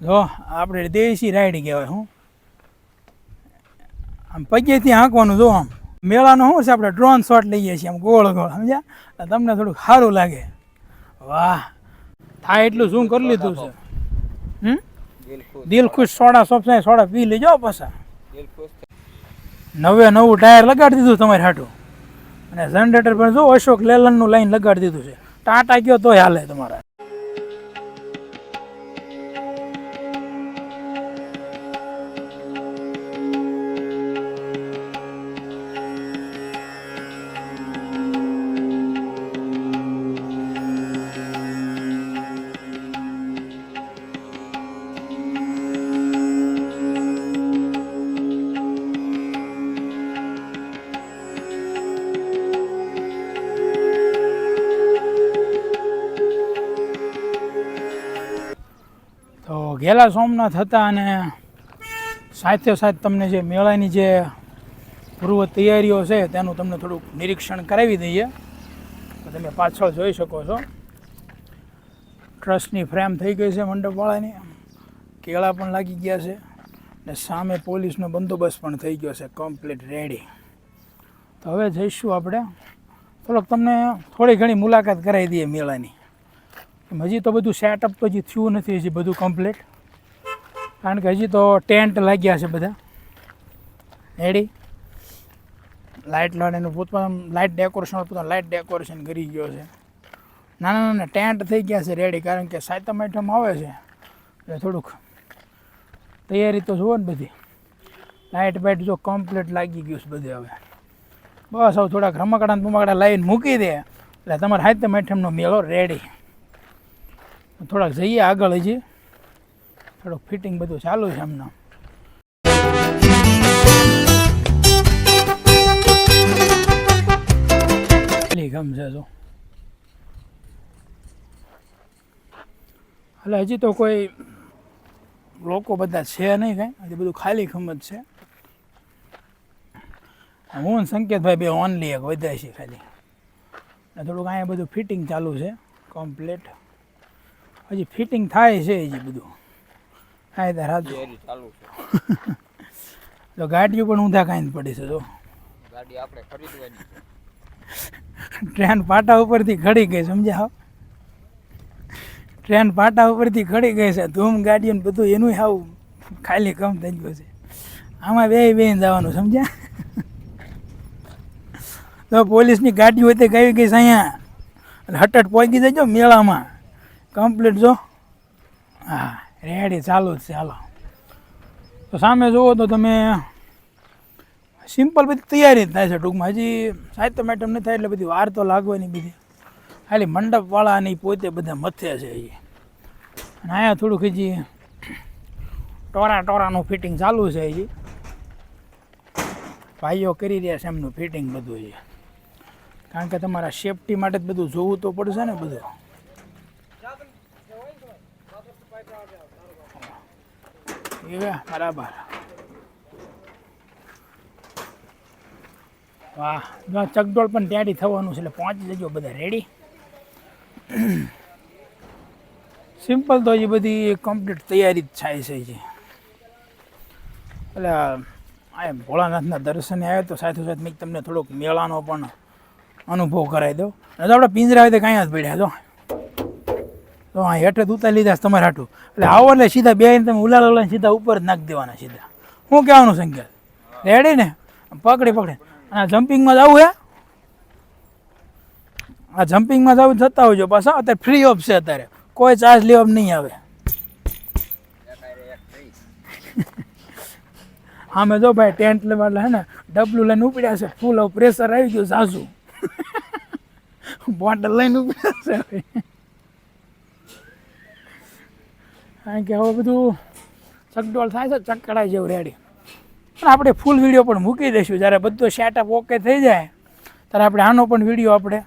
જો, આપણે દેશી રાઈડ કહેવાય, હું. આમ પગેથી હાંકવાનું જો આમ. મેળાનો શું છે, આપણે ડ્રોન શોટ લઈએ છીએ આમ ગોળ ગોળ, સમજ્યા? તમને થોડુંક સારું લાગે. વાહ. થાય એટલું શું કરી લીધું છે? હમ? દિલ ખુશ, સોડા સોપસાય સોડા પી લેજો પાછા. નવે નવું ટાયર લગાડી દીધું તમારે હાટું. અને જનરેટર પણ જો અશોક લેલનનું લાઈન લગાડી દીધું છે. ટાટા ગયો તોય હાલે તમારા. તો ગેલા સોમનાથ હતા અને સાથે સાથે તમને જે મેળાની જે પૂર્વ તૈયારીઓ છે, તેનું તમને થોડુંક નિરીક્ષણ કરાવી દઈએ. તો તમે પાછળ જોઈ શકો છો. ટ્રસ્ટની ફ્રેમ થઈ ગઈ છે મંડપવાળાની. કેળા પણ લાગી ગયા છે ને સામે પોલીસનો બંદોબસ્ત પણ થઈ ગયો છે કમ્પ્લીટ રેડી તો હવે જઈશું આપણે. થોડોક તમને થોડી ઘણી મુલાકાત કરાવી દઈએ મેળાની. હજી તો બધું સેટઅપ તો હજી થયું નથી, હજી બધું કમ્પ્લીટ કારણ કે હજી તો ટેન્ટ લાગ્યા છે બધા. રેડી લાઇટ લાડેનું પોતાનું લાઇટ ડેકોરેશન પોતાનું લાઇટ ડેકોરેશન કરી ગયો છે. નાના નાના ટેન્ટ થઈ ગયા છે રેડી કારણ કે સાતમ આઈટમ આવે છે. એટલે થોડુંક તૈયારી તો જુઓ ને બધી. લાઇટ બાઇટ જો કમ્પ્લીટ લાગી ગયું છે બધે હવે. બસ હવે થોડાક રમકડા ને બમકડા લાવીને મૂકી દે. એટલે તમારે સાતમ આઈટમનો મેળો રેડી થોડાક જઈએ આગળ હજી. થોડુંક ફિટિંગ બધું ચાલુ છે એમના ખાલી છે જો. એટલે હજી તો કોઈ લોકો બધા છે નહીં કાંઈ. હજી બધું ખાલી ખમત છે. હું સંકેતભાઈ બે ઓનલી એક વધ્યા છે ખાલી. થોડુંક અહીંયા બધું ફિટિંગ ચાલુ છે. કમ્પ્લીટ હજી ફિટિંગ થાય છે હજી બધું. હા તાર ચાલુ છે. તો ગાડીઓ પણ ઊંધા કાંઈ પડી છે જો. ગાડી આપણે ખરીદવાની ટ્રેન પાટા ઉપરથી ખડી ગઈ સમજ્યા હો ટ્રેન પાટા ઉપરથી ખડી ગઈ છે ધૂમ ગાડીઓ ને બધું એનું હાવ ખાલી કમ થઈ ગયું છે. આમાં બે બે જવાનું સમજ્યા? તો પોલીસની ગાડી હોય તે ગઈ ગઈ છે અહીંયા. હટટ પહોંચી જજો મેળામાં. કમ્પ્લીટ જો. હા રેડી ચાલુ જ છે, હાલો. તો સામે જુઓ તો તમે સિમ્પલ બધી તૈયારી જ થાય છે ટૂંકમાં. હજી સાહિત્ય મેટમ નહીં થાય એટલે બધી વાર તો લાગવાની બધી. ખાલી મંડપવાળાની પોતે બધા મથે છે હજી. અને અહીંયા થોડુંક હજી ટોરા ટોરાનું ફિટિંગ ચાલુ છે હજી. ભાઈઓ કરી રહ્યા છે એમનું ફિટિંગ બધું છે કારણ કે તમારા સેફટી માટે જ બધું જોવું તો પડશે ને બધું. બરાબર. વાહ ચકડોળ પણ તૈયારી થવાનું છે, એટલે પહોંચી જજો બધા રેડી સિમ્પલ તો હજી બધી કમ્પ્લીટ તૈયારી જ થાય છે હજી. એટલે આ ભોળાનાથના દર્શને આવ્યો તો સાથે સાથે મેં તમને થોડોક મેળાનો પણ અનુભવ કરાવી દો તો આપણે પિંજરા હોય તો કાંઈ જ પડ્યા, જો. તો હા હેઠે જ ઉતારી લીધા તમારે હાટું. એટલે આવો એટલે સીધા બે તમે ઉલાળ ઉલાળ સીધા ઉપર જ નાખી દેવાના સીધા. શું કહેવાનું સંકેત? રેડી ને? પકડી પકડી. અને આ જમ્પિંગમાં જવું હે? આ જમ્પિંગમાં જવું જતા હોજો પાછા. અત્યારે ફ્રી ઓફ છે અત્યારે. કોઈ ચાર્જ લેવા નહીં આવે. હા, મેં જો ભાઈ ટેન્ટ લેવા હે ને ડબલું લઈને ઉપડ્યા છે. ફૂલ પ્રેશર આવી ગયું સાસુ. બોટલ લઈને ઉપડ્યા છે હવે. કારણ કે હવે બધું ચકડોળ થાય છે ચકડાય જેવું રેડી પણ આપણે ફૂલ વિડીયો પણ મૂકી દઈશું જ્યારે બધો સેટઅપ ઓકે થઈ જાય ત્યારે આપણે આનો પણ વિડીયો આપણે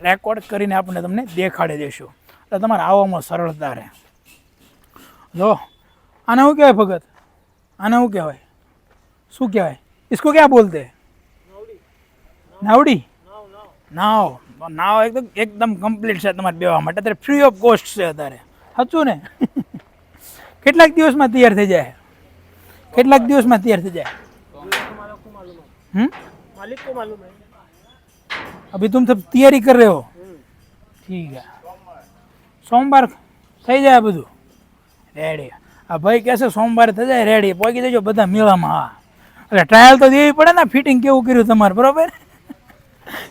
રેકોર્ડ કરીને આપણે તમને દેખાડી દઈશું એટલે તમારે આવવામાં સરળતા રહે જો આને શું કહેવાય ભગત આને શું કહેવાય શું કહેવાય इसको क्या बोलते हैं નાવડી નાવ નાવ એકદમ એકદમ કમ્પ્લીટ છે તમારે બેવા માટે અત્યારે ફ્રી ઓફ કોસ્ટ છે અત્યારે સાચું ને કેટલાક દિવસમાં તૈયાર થઈ જાય કેટલાક દિવસમાં તૈયાર થઈ જાય हम्म मालिक को मालूम है अभी तुम सब तैयारी कर रहे हो ठीक है સોમવાર થઈ જાય બધું રેડી આ ભાઈ કહેશે સોમવારે થઈ જાય રેડી પહોંચી જજો બધા મેળામાં હા એટલે ટ્રાયલ તો દેવી પડે ને ફિટિંગ કેવું કર્યું તમારે બરોબર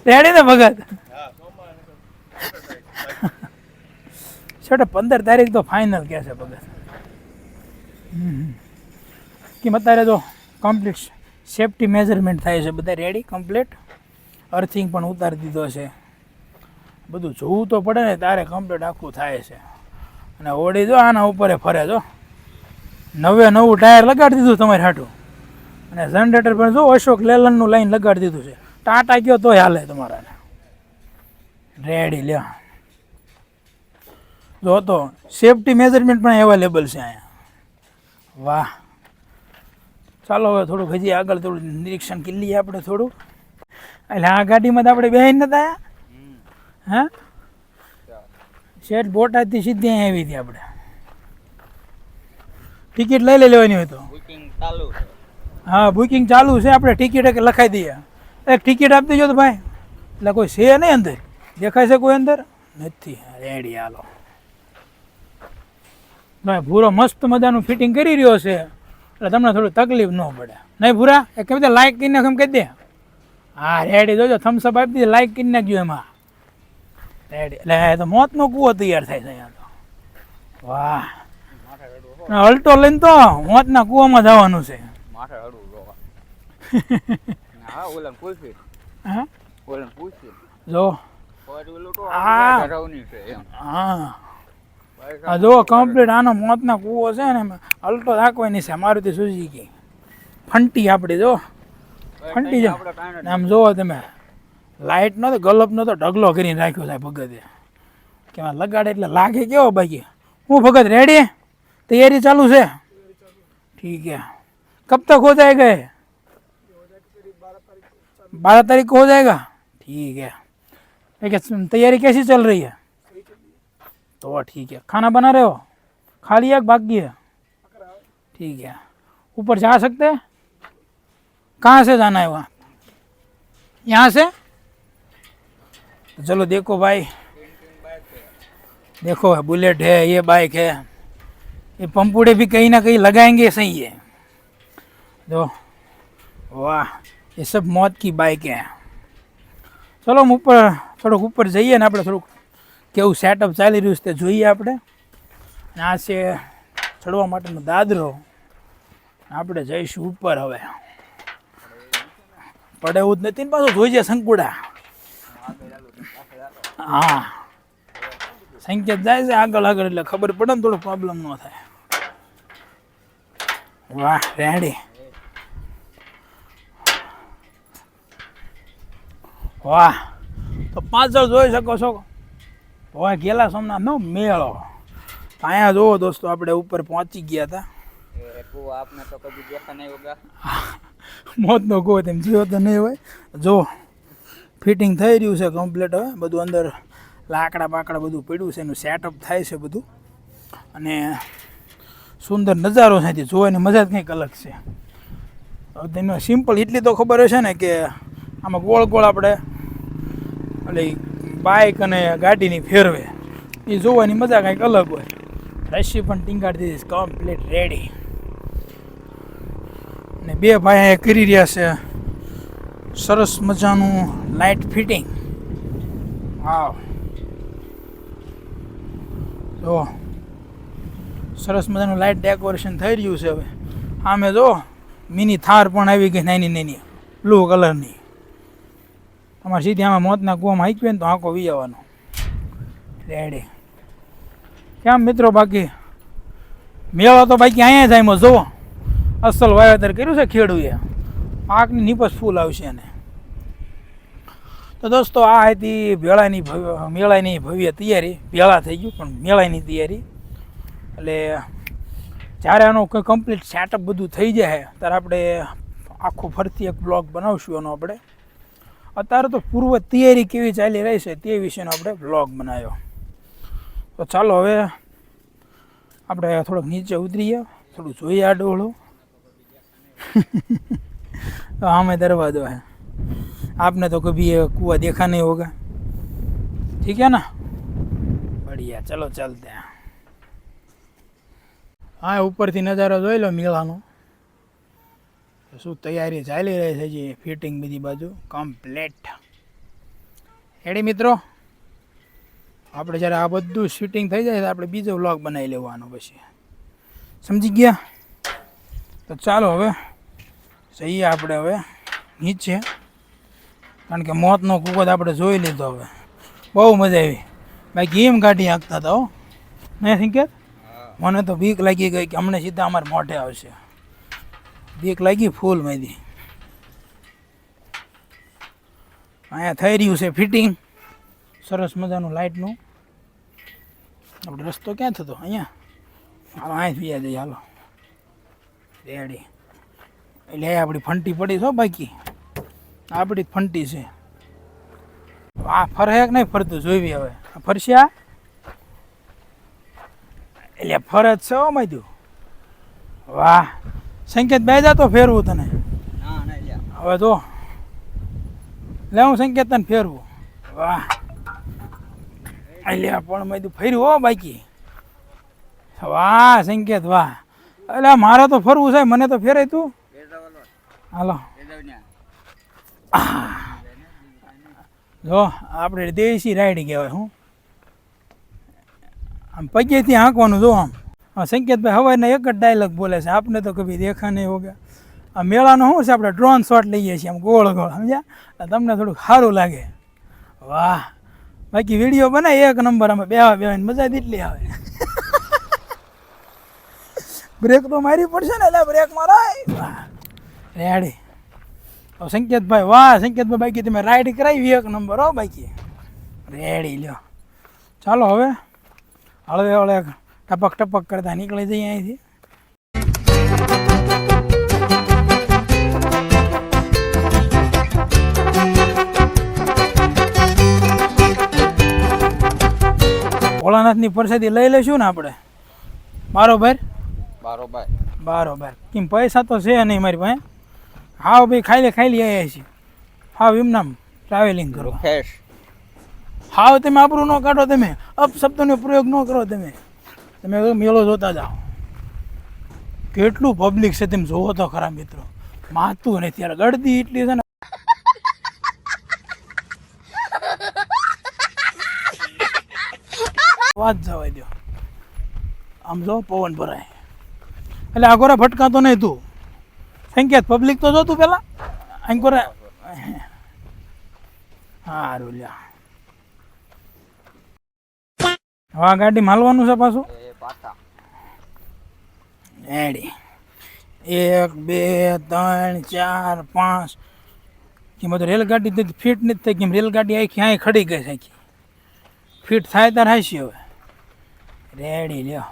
રેડી ને ભગત છેવટે પંદર તારીખ તો ફાઇનલ કહે છે ભગત હમ. કેમ અત્યારે જો કમ્પ્લીટ સેફટી મેઝરમેન્ટ થાય છે, બધા રેડી કમ્પ્લીટ અર્થિંગ પણ ઉતારી દીધો છે. બધું જોવું તો પડે ને, તારે કમ્પ્લીટ આખું થાય છે. અને ઓડી જો આના ઉપર ફરે જો. નવે નવું ટાયર લગાડી દીધું તમારે હાટું. અને જનરેટર પણ જો અશોક લેલનનું લાઈન લગાડી દીધું છે. ટાટા ગયો તોય હાલે તમારા રેડી લ્યો. જો તો સેફટી મેઝરમેન્ટ પણ અવેલેબલ છે અહીંયા. વાહ. ચાલો હવે થોડુંક હજી આગળ થોડું નિરીક્ષણ કરી લઈએ આપણે થોડું. એટલે આ ગાડીમાં તો આપણે બેહીને નતા આવ્યા હા? શેઠ બોટાદથી સીધી અહીં આવી હતી આપણે. ટિકિટ લઈ લઈ લેવાની હોય તો. ચાલુ હા બુકિંગ ચાલુ છે. આપણે ટિકિટ લખાઈ દઈએ. એક ટિકિટ આપી દેજો તો ભાઈ. એટલે કોઈ છે નહીં અંદર? દેખાય છે કોઈ અંદર? નથી. રેડી હાલો. ભાઈ ભૂરો મસ્ત મજાનું ફિટિંગ કરી રહ્યો છે. એટલે તમને થોડું તકલીફ ન પડે. નહીં ભૂરા એ કેમ લાઈક કરીને એમ કહી દે. હા રેડી જોજો થમ્સઅપ આપી દીધી લાઈક કરી નાખજો એમાં. રેડી એટલે તો મોતનો કૂવો તૈયાર થાય છે અહીંયા તો. વાહ. અલ્ટો લઈને તો મોતના કૂવામાં જવાનું છે. જો. હા. આ જો કમ્પ્લીટ આનો મોતના કૂવો છે ને એમાં અલ્ટો રાખવાની છે મારુતિ સુઝુકી ફંટી આપણી જો ફંટી જો આપણે કાંઈ ને આમ જોવો તમે લાઇટ નો તો ગલપનો તો ઢગલો કરીને રાખ્યો છે ભગતે કે આમાં લગાડે એટલે લાગે કેવો બાકી હું ભગત રેડી તૈયારી ચાલુ છે ठीक है कब तक हो जाएगा ये बारह तारीख को हो जाएगा ठीक है ठीक है तैयारी कैसी चल रही है तो ठीक है खाना बना रहे हो खा लिया कि बाकी है ठीक है ऊपर जा सकते हैं कहाँ से जाना है वहाँ यहाँ से तो चलो देखो भाई देखो बुलेट है ये बाइक है ये पंपुड़े भी कहीं ना कहीं लगाएंगे सही है दो वाह ये सब मौत की बाइक है ચલો આમ ઉપર થોડુંક ઉપર જઈએ ને આપણે થોડુંક કેવું સેટઅપ ચાલી રહ્યું છે તે જોઈએ આપણે. આ છે ચડવા માટેનો દાદરો. આપણે જઈશું ઉપર હવે. પડે એવું જ નથી ને પાછું જોઈ જાય શંકુડા હા. સંકેત જાય છે આગળ આગળ એટલે ખબર પડે ને થોડો પ્રોબ્લેમ ન થાય. વાહ, રેડી. વાહ. તો પાછળ જોઈ શકો છો. હોય ગેલા સોમનાથનો મેળો. અહીંયા જુઓ દોસ્તો આપણે ઉપર પહોંચી ગયા હતા. નહીં મોતનો કહો તેમ જીવો તો નહીં હોય. જો ફિટિંગ થઈ રહ્યું છે કમ્પ્લીટ હવે. બધું અંદર લાકડા બાકડા બધું પડ્યું છે એનું સેટઅપ થાય છે બધું. અને સુંદર નજારો છે જોવાની મજા જ કંઈક અલગ છે. તેનો સિમ્પલ એટલી તો ખબર હશે ને કે આમાં ગોળ ગોળ આપણે એટલે બાઇક અને ગાડીની ફેરવે. એ જોવાની મજા કંઈક અલગ હોય. રશી પણ ટીંગાડી દીધી કમ્પ્લીટ રેડી ને બે ભાઈ કરી રહ્યા છે. સરસ મજાનું લાઇટ ફિટિંગ હા જો, સરસ મજાનું લાઇટ ડેકોરેશન થઈ રહ્યું છે હવે. આમે જો મિની થાર પણ આવી ગઈ નાની નાની બ્લુ કલરની તમારે સીધી આમાં મોતના કૂવામાં હાંકવી ને તો આંકો વી જવાનો રેડી કેમ મિત્રો બાકી? મેળો તો બાકી અહીંયા જ આમાં જુઓ. અસલ વાવેતર કર્યું છે ખેડૂએ. પાકની નીપજ ફૂલ આવશે એને. તો દોસ્તો, આ હતી ભેળાની મેળાની ભવ્ય તૈયારી. ભેળા થઈ ગયું, પણ મેળાની તૈયારી. એટલે જ્યારે એનું કોઈ કમ્પ્લીટ સેટઅપ બધું થઈ જાય, ત્યારે આપણે આખું ફરતી એક બ્લોગ બનાવશું એનો આપણે. અત્યારે તો પૂર્વ તૈયારી કેવી ચાલી રહી છે તે વિશેનો આપણે બ્લોગ બનાવ્યો તો ચાલો હવે આપણે થોડોક નીચે ઉતરીએ થોડું જોઈએ આ ડોળું तो हमें दरवाजा है आपने तो कभी ये कुआ देखा नहीं होगा ठीक है ना बढ़िया चलो चलते हैं હા ઉપરથી નજારો જોઈ લો મેળાનો શું તૈયારી ચાલી રહી છે જે ફિટિંગ બીજી બાજુ? કમ્પ્લેટ એડી મિત્રો? આપણે જ્યારે આ બધું શૂટિંગ થઈ જાય આપણે બીજો વ્લોગ બનાવી લેવાનો પછી. સમજી ગયા? તો ચાલો હવે જઈએ આપણે હવે નીચે. કારણ કે મોતનો કુકત આપણે જોઈ લીધો હવે. બહુ મજા આવી. બાકી એમ કાઢી હાંકતા હતા હો. નહીં સંકેત મને તો બીક લાગી ગઈ કે હમણાં સીધા અમારે મોઢે આવશે. બીક લાગી ફૂલ મેદી અહીંયા થઈ રહ્યું છે ફિટિંગ. સરસ મજાનું લાઇટનું. આપણે રસ્તો ક્યાં થતો? અહીંયા? હાલો અહીંયા જ જઈએ, હાલો. રેડી એટલે આપણી ફંટી પડી છો બાકી. આપણી ફંટી છે. આ ફરે કે નહીં ફરતું? જોઈવી હવે. ફરશે આ? એટલે ફરજ છે માધ્યું વાહ. સંકેત બે જાતો ફેરવું તને? હવે તો લે હું સંકેત તને ફેરવું. વાહ. અલ્યા પણ મેં તું ફેર્યું હો બાકી. વાહ સંકેત વાહ. એટલે મારે તો ફરવું છે મને તો ફેરાય તું. હાલો. જો આપણે દેશી રાઈડ કહેવાય હું. આમ પગેથી હાંકવાનું જો આમ. હા સંકેતભાઈ હવારના એક જ ડાયલોગ બોલે છે આપને તો કભી દેખા નહીં હોગા આ મેળાનો શું છે આપણે ડ્રોન શોટ લઈએ છીએ આમ ગોળ ગોળ સમજ્યા એટલે તમને થોડુંક સારું લાગે વાહ બાકી વીડિયો બનાય એક નંબર અમે બેવા બેવાની મજા જ એટલી આવે બ્રેક તો મારી પડશે ને એટલે બ્રેક મારાય વાહ રેડી તો સંકેતભાઈ વાહ સંકેતભાઈ બાકી તમે રાઈડ કરાવી એક નંબર હો બાકી રેડી લ્યો ચાલો હવે હળવે હળવે ટપક ટપક કરતા નીકળી જઈએ અહીંથી. ભોળાનાથની પરસેદી લઈ લઈશું ને આપણે? બરોબર બરોબર બરોબર કેમ પૈસા તો છે નહીં મારી પાસે? હા ભાઈ ખાઈ લે ખાઈ લઈ આવ્યા છીએ. હાવ એમનામ ટ્રાવેલિંગ કરો. હાવ તમે આપણું ન કાઢો તમે. અપશબ્દોનો પ્રયોગ ન કરો તમે. તમે મેળો જોતા જાઓ. કેટલું પબ્લિક છે તેમ જોવો તો ખરા મિત્રો. માતું નહીં ત્યારે ગળદી એટલી છે ને. વાત જવા દો આમ જો પવન ભરાય. એટલે આગોરા ફટકાતો નહીં તું. સંકેત પબ્લિક તો જોતું પેલા. અંકોરા સારું લ્યા. હા ગાડી માલવાનું છે પાછું? પાટા રેડી. એક બે ત્રણ ચાર પાંચ. કેમ તો રેલગાડી તો ફિટ નથી થઈ કેમ રેલગાડી આખી અહીં ખડી ગઈ છે આખી. ફિટ થાય ત્યારે હાશી હવે. રેડી લ્યો.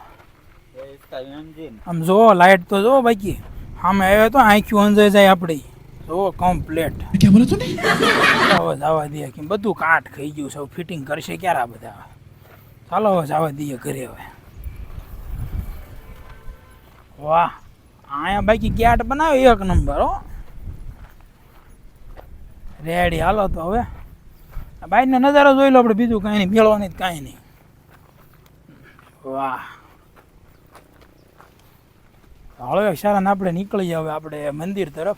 આમ જો લાઇટ તો જો બાકી. સામે આવ્યો તો આંખ્યું અંજાઈ જાય આપણી જો કમ્પ્લેટ હવે જવા દે કેમ બધું કાટ ખાઈ ગયું છે. ફિટિંગ કરશે ક્યારે આ બધા? ચાલો હવે જવા દઈએ ઘરે હવે. વાહ. અહીંયા બાકી ગેટ બનાવ્યો એક નંબર, હો. રેડી હાલો તો હવે. આ બાઈનો નજારો જોઈ લો આપણે, બીજું કાંઈ નહીં મેળવાની કાંઈ નહીં. વાહ. હળવે સારા આપણે નીકળી હવે આપણે મંદિર તરફ.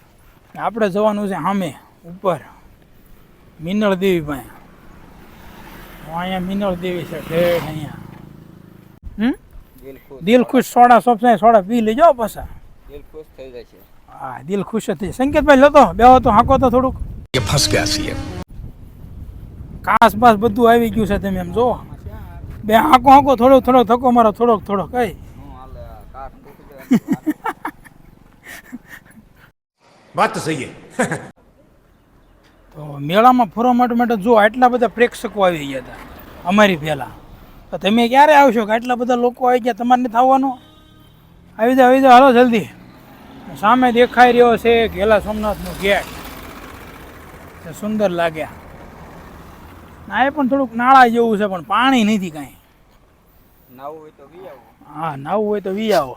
આપણે જવાનું છે સામે ઉપર. મિનળ દેવી પાસે અહીંયા મિનળ દેવી છે ઠેઠ અહીંયા. દિલ ખુશ સોડા સોપસાઈ સોડા પી લેજો પાછા. દિલ ખુશ થઈ જાય છે. હા દિલ ખુશ હતી સંકેતભાઈ લેતો બેહો તો હાંકો તો થોડુંક. એ ફસ ગયા છીએ. કાસ બાસ બધું આવી ગયું છે તમે એમ જો. બે હાંકો હાંકો થોડો થોડો થકો મારો થોડોક થોડોક કઈ વાત તો સહી તો મેળામાં ફરવા માટે માટે જો આટલા બધા પ્રેક્ષકો આવી ગયા હતા અમારી પહેલાં. તમે ક્યારે આવશો? કે આટલા બધા લોકો આવી ગયા તમારે નથી આવવાનું? આવી જાઓ આવી જાઓ હાલો જલ્દી. સામે દેખાઈ રહ્યો છે ઘેલા સોમનાથનો ગેટ સુંદર લાગ્યા. ના એ પણ થોડુંક નાળા જેવું છે પણ પાણી નથી કાંઈ. નાવું હોય તો વી આવો. હા નાવું હોય તો વી આવો.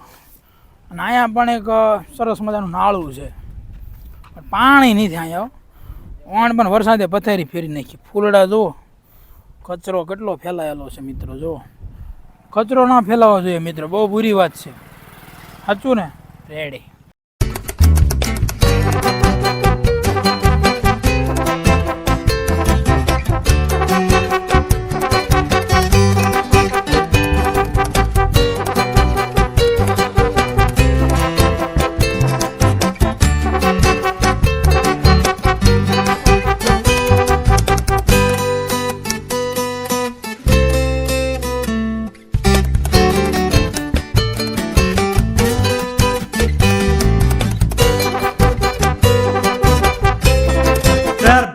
અને અહીંયા પણ એક સરસ મજાનું નાળું છે. પણ પાણી નથી અહીંયા. ઓણ પણ વરસાદે પથારી ફેરી નાખી. ફૂલડા જુઓ. કચરો કેટલો ફેલાયેલો છે મિત્રો જો કચરો ના ફેલાવો જોઈએ મિત્રો, બહુ બુરી વાત છે. સાચું ને? રેડી